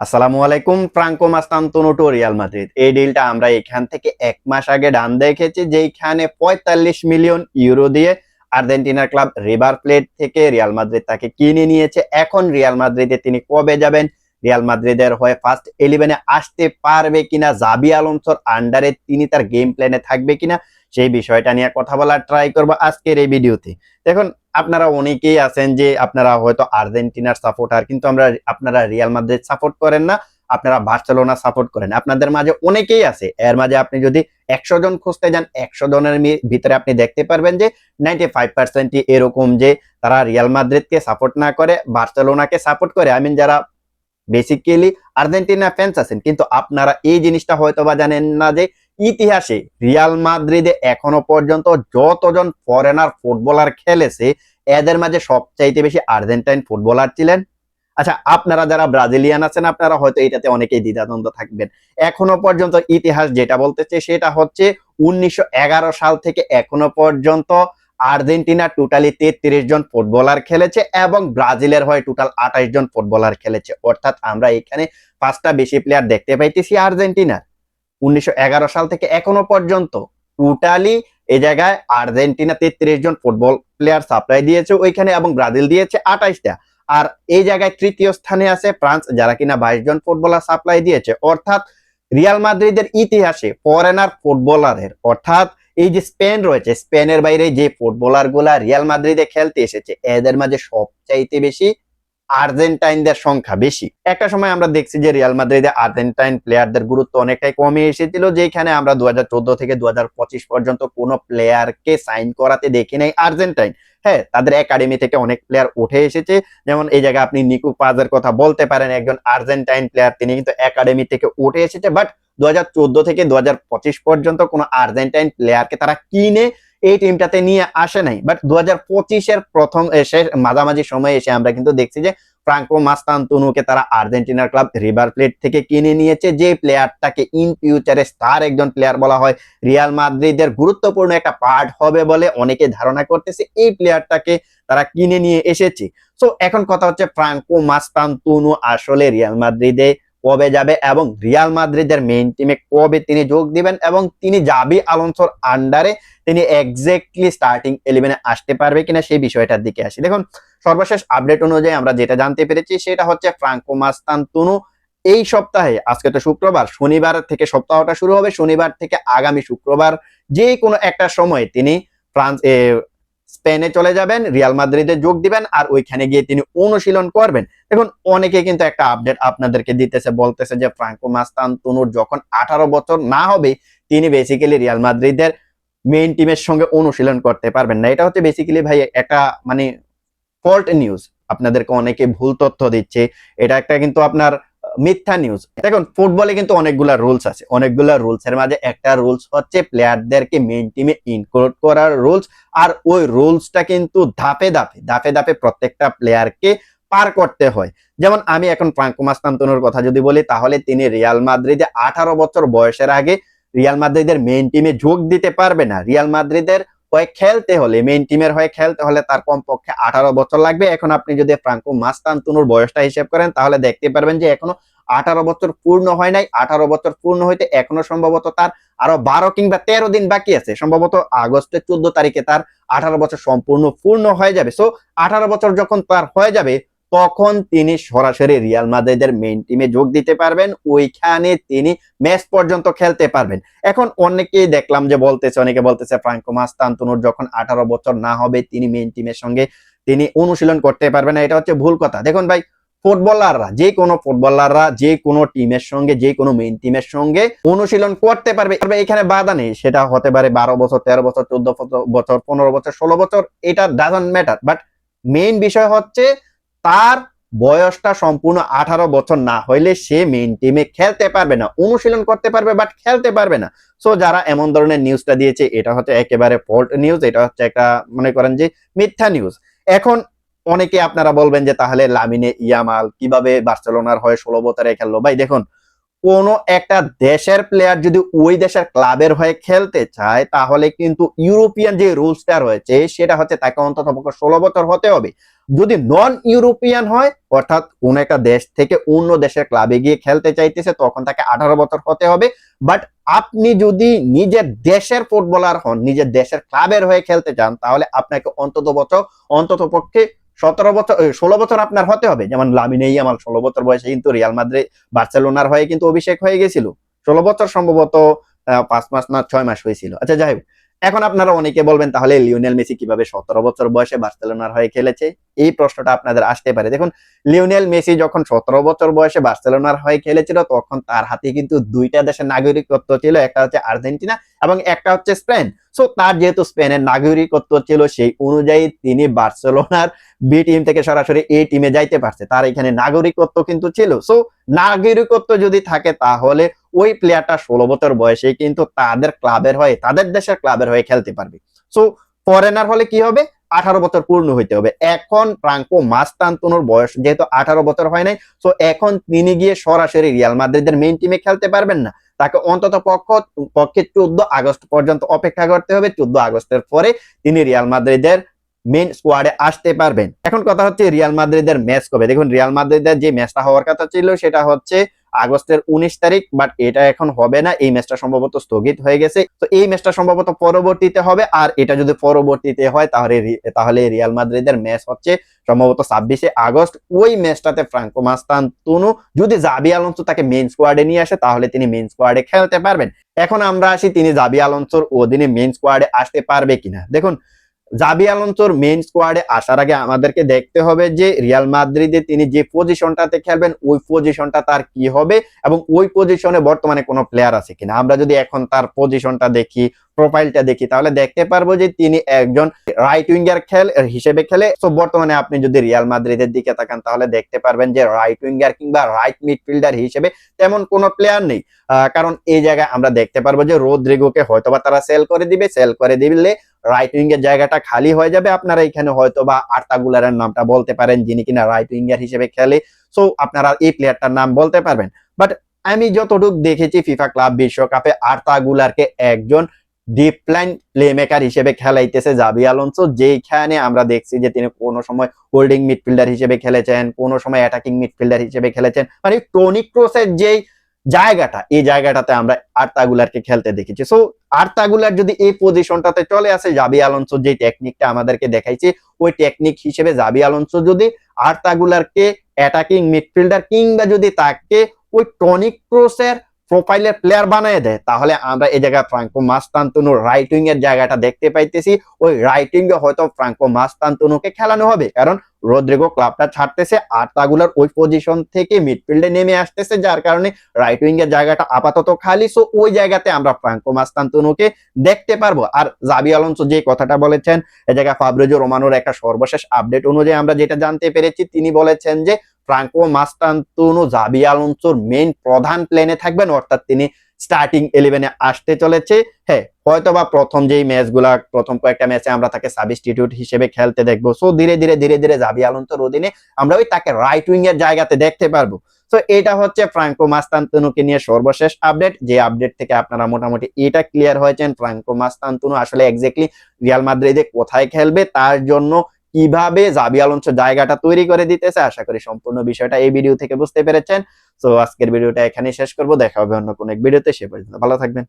আসসালামু আলাইকুম, Franco Mastantuono to Real Madrid. এই ডিলটা আমরা এখান থেকে এক মাস আগে ডান দেখেছি যেখানে পঁয়তাল্লিশ মিলিয়ন ইউরো দিয়ে আর্জেন্টিনার ক্লাব রিভার প্লেট থেকে রিয়াল মাদ্রিদ তাকে কিনে নিয়েছে। এখন রিয়াল মাদ্রিদে তিনি কবে যাবেন? রিয়াল মাদ্রিদের হয়ে ফার্স্ট ইলেভেনে আসতে পারবে কিনা? জাবি আলমসোর আন্ডারে তিনি তার গেম প্ল্যানে থাকবে কিনা? সেই বিষয়টা নিয়ে কথা বলার ট্রাই করব আজকের এই ভিডিওতে দেখুন আপনারা অনেকেই আছেন যে আপনারা হয়তো আর্জেন্টিনার সাপোর্টার, কিন্তু আমরা আপনারা রিয়াল মাদ্রিদ সাপোর্ট করেন না, আপনারা বার্সেলোনা সাপোর্ট করেন। আপনাদের মাঝে অনেকেই আছে, এর মাঝে আপনি যদি একশো জন খুঁজতে যান, একশো জনের ভিতরে আপনি দেখতে পারবেন যে নাইনটি ফাইভ পার্সেন্টই এরকম যে তারা রিয়াল মাদ্রিদকে সাপোর্ট না করে, বার্সেলোনাকে সাপোর্ট করে। আই মিন যারা বেসিক্যালি আর্জেন্টিনা ফ্যান্স আছেন, কিন্তু আপনারা এই জিনিসটা হয়তো বা জানেন না যে ইতিহাসে রিয়াল মাদ্রিদে এখনও পর্যন্ত যতজন ফরেনার ফুটবলার খেলেছে, এদের মাঝে সবচাইতে বেশি আর্জেন্টাইন ফুটবলার ছিলেন। আচ্ছা আপনারা যারা ব্রাজিলিয়ান আছেন, আপনারা হয়তো এটাতে অনেকেই দ্বিধাদ্বন্দ্ব থাকবেন। এখনও পর্যন্ত ইতিহাস যেটা বলতেছে সেটা হচ্ছে উনিশশো এগারো সাল থেকে এখনও পর্যন্ত আর্জেন্টিনা টোটালি তেত্রিশ জন ফুটবলার খেলেছে এবং ব্রাজিলের হয়ে টোটাল আঠাশ জন ফুটবলার খেলেছে। অর্থাৎ আমরা এখানে পাঁচটা বেশি প্লেয়ার দেখতে পাইতেছি আর্জেন্টিনার। উনিশশো এগারো সাল থেকে এখনও পর্যন্ত টোটালি এ জায়গায় আর্জেন্টিনা তেত্রিশ জন ফুটবল প্লেয়ার সাপ্লাই দিয়েছে ওইখানে এবং ব্রাজিল দিয়েছে আঠাইশটা। আর এই জায়গায় তৃতীয় স্থানে আছে ফ্রান্স, যারা কিনা বাইশ জন ফুটবলার সাপ্লাই দিয়েছে। অর্থাৎ রিয়াল মাদ্রিদের ইতিহাসে ফরেনার ফুটবলারের অর্থাৎ এই যে স্পেন রয়েছে, স্পেনের বাইরে যে ফুটবলারগুলা রিয়াল মাদ্রিদে খেলতে এসেছে, এদের মাঝে সবচাইতে বেশি আর্জেন্টাইনদের সংখ্যা বেশি। একটা সময় আমরা দেখছি যে রিয়াল মাদ্রিদে আর্জেন্টাইন প্লেয়ারদের গুরুত্ব অনেকটাই কমে এসেছিল, যেখানে আমরা দুহাজার চোদ্দ থেকে দুহাজার পঁচিশ পর্যন্ত কোনো প্লেয়ারকে সাইন করাতে দেখি নাই আর্জেন্টাইন। হ্যাঁ তাদের একাডেমি থেকে অনেক প্লেয়ার উঠে এসেছে। যেমন এই জায়গায় আপনি নিকু পাজের কথা বলতে পারেন, একজন আর্জেন্টাইন প্লেয়ার তিনি কিন্তু একাডেমি থেকে উঠে এসেছে। বাট দু হাজার চোদ্দ থেকে দুহাজার পঁচিশ পর্যন্ত কোনো আর্জেন্টাইন প্লেয়ারকে তারা কিনে এই টিমটাতে নিয়ে আসে নাই। বাট দু হাজার পঁচিশের প্রথম এসে মাঝামাঝি সময় এসে আমরা কিন্তু দেখছি যে ফ্রাঙ্কো মাস্তান্তনুকে তারা আর্জেন্টিনার ক্লাব রিভার প্লেট থেকে কিনে নিয়েছে। যে প্লেয়ারটাকে ইন ফিউচারে স্টার একজন প্লেয়ার বলা হয় রিয়াল মাদ্রিদের গুরুত্বপূর্ণ একটা পার্ট হবে বলে অনেকে ধারণা করতেছে, এই প্লেয়ারটাকে তারা কিনে নিয়ে এসেছে। সো এখন কথা হচ্ছে ফ্রাঙ্কো মাস্তান্তুনু আসলে রিয়াল মাদ্রিদে কবে যাবে এবং রিয়াল মাদ্রিদের মেইন টিমে কবে তিনি যোগ দিবেন এবং তিনি জাবি আলোনসোর আন্ডারে তিনি এক্স্যাক্টলি স্টার্টিং ইলেভেনে আসতে পারবে কিনা সেই বিষয়টার দিকে আসি। দেখুন, সর্বশেষ আপডেট অনুযায়ী আমরা যেটা জানতে পেরেছি সেটা হচ্ছে ফ্রাঙ্কো মাস্তান্তুনু এই সপ্তাহে, আজকে তো শুক্রবার, শনিবার থেকে সপ্তাহটা শুরু হবে, শনিবার থেকে আগামী শুক্রবার যে কোনো একটা সময় তিনি ফ্রান্স স্পেনে চলে যাবেন, রিয়াল মাদ্রিদে যোগ দিবেন, আর ওইখানে গিয়ে তিনি অনুশীলন করবেন। দেখুন, অনেকে কিন্তু একটা আপডেট আপনাদেরকে দিতেছে, বলতেছে যে ফ্রাঙ্কো মাস্তান্তুনুর যখন আঠারো বছর না হবে, তিনি বেসিক্যালি রিয়াল মাদ্রিদের মেইন টিমের সঙ্গে অনুশীলন করতে পারবেন না। এটা হচ্ছে বেসিক্যালি ভাই একটা মানে ফল্ট নিউজ আপনাদেরকে অনেকে ভুল তথ্য দিচ্ছে। এটা একটা কিন্তু আপনার মিথ্যা নিউজ দেখুন ফুটবলে কিন্তু অনেকগুলা রুলস আছে। অনেকগুলা রুলস এর মাঝে একটা রুলস হচ্ছে প্লেয়ারদেরকে মেইন টিমে ইনক্লুড করার রুলস আর ওই রুলসটা কিন্তু ধাপে ধাপে ধাপে ধাপে প্রত্যেকটা প্লেয়ারকে পার করতে হয়। যেমন আমি এখন ফ্রাঙ্কো মাস্তান্তনুর কথা যদি বলি, তাহলে তিনি রিয়াল মাদ্রিদে আঠারো বছর বয়সের আগে রিয়াল মাদ্রিদের মেইন টিমে যোগ দিতে পারবে না। রিয়াল মাদ্রিদের হয়ে খেলতে হলে মেইন টিমের হয়ে খেলতে হলে তার কমপক্ষে আঠারো বছর লাগবে। এখন আপনি যদি ফ্রাঙ্কো মাস্তান্তুনুর বয়সটা হিসেব করেন, তাহলে দেখতে পারবেন যে এখনও আঠারো বছর পূর্ণ হয় নাই। আঠারো বছর পূর্ণ হইতে এখনও সম্ভবত তার আরও বারো কিংবা তেরো দিন বাকি আছে। সম্ভবত আগস্টের চোদ্দ তারিখে তার আঠারো বছর সম্পূর্ণ পূর্ণ হয়ে যাবে। সো আঠারো বছর যখন তার হয়ে যাবে তখন তিনি সরাসরি রিয়াল মাদ্রিদের মেইন টিমে যোগ দিতে পারবেন? ওইখানে তিনি ম্যাচ পর্যন্ত খেলতে পারবেন। এখন অনেকেই দেখলাম যে বলতেছে, অনেকে বলতেছে ফ্রাঙ্কো মাস্তান্তনুর যখন আঠারো বছর না হবে, তিনি মেইন টিমের সঙ্গে তিনি অনুশীলন করতে পারবেন না। এটা হচ্ছে ভুল কথা। দেখুন ভাই, ফুটবলাররা, যে কোনো ফুটবলাররা, যে কোনো টিমের সঙ্গে, যে কোনো মেইন টিমের সঙ্গে অনুশীলন করতে পারবে। এখানে বাধা নেই। সেটা হতে পারে বারো বছর, তেরো বছর, চোদ্দ বছর পনেরো বছর, ষোলো বছর, এটা ডাজন্ট ম্যাটার বাট মেইন বিষয় হচ্ছে তার বয়সটা সম্পূর্ণ আঠারো বছর না হইলে সে মেন টিমে খেলতে পারবে না, অনুশীলন করতে পারবে বাট খেলতে পারবে না। সো যারা এমন ধরনের নিউজটা দিয়েছে, এটা হচ্ছে একেবারে ফল্ট নিউজ এটা হচ্ছে একটা মনে করেন যে মিথ্যা নিউজ এখন অনেকে আপনারা বলবেন যে তাহলে লামিনে ইয়ামাল কীভাবে বার্সেলোনার হয়ে ষোলো বছরে খেললো? ভাই দেখুন কোনো একটা দেশের প্লেয়ার যদি ওই দেশের ক্লাবের হয়ে খেলতে চায়, তাহলে কিন্তু ইউরোপিয়ান যে রুলসটা রয়েছে, সেটা হচ্ছে তাকে অন্তত ষোলো বছর হতে হবে। যদি নন ইউরোপিয়ান হয়, অর্থাৎ কোন একটা দেশ থেকে অন্য দেশের ক্লাবে গিয়ে খেলতে চাইতেছে, তখন তাকে আঠারো বছর হতে হবে। বাট আপনি যদি নিজের দেশের ফুটবলার হন, নিজের দেশের ক্লাবের হয়ে খেলতে চান, তাহলে আপনাকে অন্তত বছর অন্তত পক্ষে সতেরো বছর ষোলো বছর আপনার হতে হবে। যেমন লামিনেই আমার ষোলো বছর বয়সে কিন্তু রিয়াল মাদ্রে বার্সেলোনার হয়ে কিন্তু অভিষেক হয়ে গেছিল। ষোলো বছর সম্ভবত পাঁচ মাস না ছয় মাস হয়েছিল। আচ্ছা যাই এখন আপনারা অনেকে বলবেন, তাহলে লিওনেল মেসি কীভাবে সতেরো বছর বয়সে বার্সেলোনার হয়ে খেলেছে? এই প্রশ্নটা আপনাদের আসতে পারে। দেখুন, লিওনেল মেসি যখন সতেরো বছর বয়সে বার্সেলোনার হয়ে খেলেছিল, তখন তার হাতে কিন্তু দুইটা দেশের নাগরিকত্ব ছিল, একটা হচ্ছে আর্জেন্টিনা এবং একটা হচ্ছে স্পেন। সো তার যেহেতু স্পেনের নাগরিকত্ব ছিল, সেই অনুযায়ী তিনি বার্সেলোনার বি টিম থেকে সরাসরি এ টিমে যাইতে পারছে। তার এখানে নাগরিকত্ব কিন্তু ছিল। সো নাগরিকত্ব যদি থাকে, তাহলে ওই প্লেয়ারটা ষোলো বছর বয়সে কিন্তু তাদের ক্লাবের হয়ে, তাদের দেশের ক্লাবের হয়ে খেলতে পারবে। সো ফরেনার হলে কি হবে? আঠারো বছর পূর্ণ হইতে হবে। এখন প্রাঙ্কো মাস্তান্তনুর বয়স যেহেতু আঠারো বছর হয় নাই সো এখন তিনি গিয়ে সরাসরি রিয়াল মাদ্রিদের মেইন টিমে খেলতে পারবেন না। তাকে অন্তত পক্ষ, পক্ষে চোদ্দ আগস্ট পর্যন্ত অপেক্ষা করতে হবে। চোদ্দ আগস্টের পরে তিনি রিয়াল মাদ্রিদের মেন স্কোয়াডে আসতে পারবেন। এখন কথা হচ্ছে রিয়াল মাদ্রিদের ম্যাচ কবে? দেখুন, রিয়াল মাদ্রিদের যে ম্যাচটা হওয়ার কথা ছিল, সেটা হচ্ছে আগস্টের উনিশ তারিখ বাট এটা এখন হবে না। এই ম্যাচটা সম্ভবত স্থগিত হয়ে গেছে। তো এই ম্যাচটা সম্ভবত পরবর্তীতে হবে। আর এটা যদি পরবর্তীতে হয়, তাহলে তাহলে রিয়াল মাদ্রিদের ম্যাচ হচ্ছে সম্ভবত ছাব্বিশে আগস্ট। ওই ম্যাচটাতে ফ্রাঙ্কো মাস্তান তুনু যদি জাবি আলোনসো তাকে মেন স্কোয়াডে নিয়ে আসে, তাহলে তিনি মেন স্কোয়াডে খেলতে পারবেন। এখন আমরা আসি, তিনি জাবি আলোনসোর অধীনে মেন স্কোয়াডে আসতে পারবে কিনা। দেখুন জাবি আলোনসোর মেইন স্কোয়াডে আসার আগে আমাদেরকে দেখতে হবে যে রিয়াল মাদ্রিদে তিনি যে পজিশনটাতে খেলবেন, ওই পজিশনটা তার কি হবে এবং ওই পজিশনে বর্তমানে কোনো প্লেয়ার আছে কিনা। আমরা যদি এখন তার পজিশনটা দেখি প্রোফাইলটা দেখি, তাহলে দেখতে পারব যে তিনি একজন রাইট উইঙ্গার খেল হিসেবে খেলে। তো বর্তমানে আপনি যদি রিয়াল মাদ্রিদের দিকে তাকান, তাহলে দেখতে পারবেন যে রাইট উইঙ্গার কিংবা রাইট মিডফিল্ডার হিসেবে তেমন কোনো প্লেয়ার নেই। কারণ এই জায়গায় আমরা দেখতে পারব যে রোদ্রিগোকে হয়তোবা তারা সেল করে দিবে। সেল করে দিলে রাইট উইং এর জায়গাটা খালি হয়ে যাবে। আপনারা এখানে হয়তো বা আর্তাগুলারের নামটা বলতে পারেন, যিনি কিনা রাইট উইঙ্গার হিসেবে খেলে। সো আপনারা এই প্লেয়ারটার নাম বলতে পারবেন। বাট আমি যতটুকু দেখেছি ফিফা ক্লাব বিশ্বকাপে আর্তাগুলারকে একজন ডিপ লাইন প্লে মেকার হিসেবে খেলাইতেছে জাবি আলোনসো। যেখানে আমরা দেখছি যে তিনি কোনো সময় হোল্ডিং মিডফিল্ডার হিসেবে খেলেছেন, কোনো সময় অ্যাটাকিং মিডফিল্ডার হিসেবে খেলেছেন। মানে টনিক ক্রোসের যেই জায়গাটা, এই জায়গাটাতে আমরা আর্তাগুলারকে খেলতে দেখেছি। সো আর্তাগুলার যদি এই পজিশনটাতে চলে আসে, জাবি আলোনসো যে টেকনিকটা আমাদেরকে দেখাইছে, ওই টেকনিক হিসেবে জাবি আলোনসো যদি আর্তাগুলারকে অ্যাটাকিং মিডফিল্ডার কিংবা যদি তাকে ওই টনিক ক্রোসের প্রোফাইলের প্লেয়ার বানিয়ে দেয়, তাহলে আমরা এই জায়গায় ফ্রাঙ্কো মাস্তান্তনু রাইট এর জায়গাটা দেখতে পাইতেছি। ওই রাইট এ হয়তো ফ্রাঙ্কো মাস্তান্তনুকে খেলানো হবে, কারণ রোদ্রিগো ক্লাবটা ছাড়তেছে আর তাগুলার ওই পজিশন থেকে মিডফিল্ডে নেমে আসতেছে, যার কারণে রাইট উইং এর জায়গাটা আপাতত খালি। সো ওই জায়গাতে আমরা ফ্রাঙ্কো মাস্তান্তনুকে দেখতে পারব। আর জাবি আলোনসো যে কথাটা বলেছেন, এ জায়গায় ফাবরেজো রোমানোর একটা সর্বশেষ আপডেট অনুযায়ী আমরা যেটা জানতে পেরেছি, তিনি বলেছেন যে ফ্রাঙ্কো মাস্তান্তনু জাবি আলোনসোর মেইন প্রধান প্লেনে থাকবেন, অর্থাৎ তিনি স্টার্টিং ইলেভেনে আসতে চলেছে। হ্যাঁ হয়তো বা প্রথম যেই ম্যাচগুলা প্রথম কয়েকটা ম্যাচে আমরা তাকে সাবস্টিটিউট হিসেবে খেলতে দেখব। সো ধীরে ধীরে ধীরে ধীরে জাবি আলোনসোর অধীনে আমরা ওই তাকে রাইট উইং এর জায়গাতে দেখতে পারব। তো এটা হচ্ছে ফ্রাঙ্কো মাস্তান্তনুকে নিয়ে সর্বশেষ আপডেট যে আপডেট থেকে আপনারা মোটামুটি এটা ক্লিয়ার হয়েছেন ফ্রাঙ্কো মাস্তান্তনু আসলে এক্স্যাক্টলি রিয়াল মাদ্রিদে কোথায় খেলবে, তার জন্য কীভাবে জাবি আলোনসো জায়গাটা তৈরি করে দিতেছে, আশা করি সম্পূর্ণ বিষয়টা এই ভিডিও থেকে বুঝতে পেরেছেন। তো আজকের ভিডিওটা এখানেই শেষ করব, দেখা হবে অন্য কোনো এক ভিডিওতে সে পর্যন্ত ভালো থাকবেন।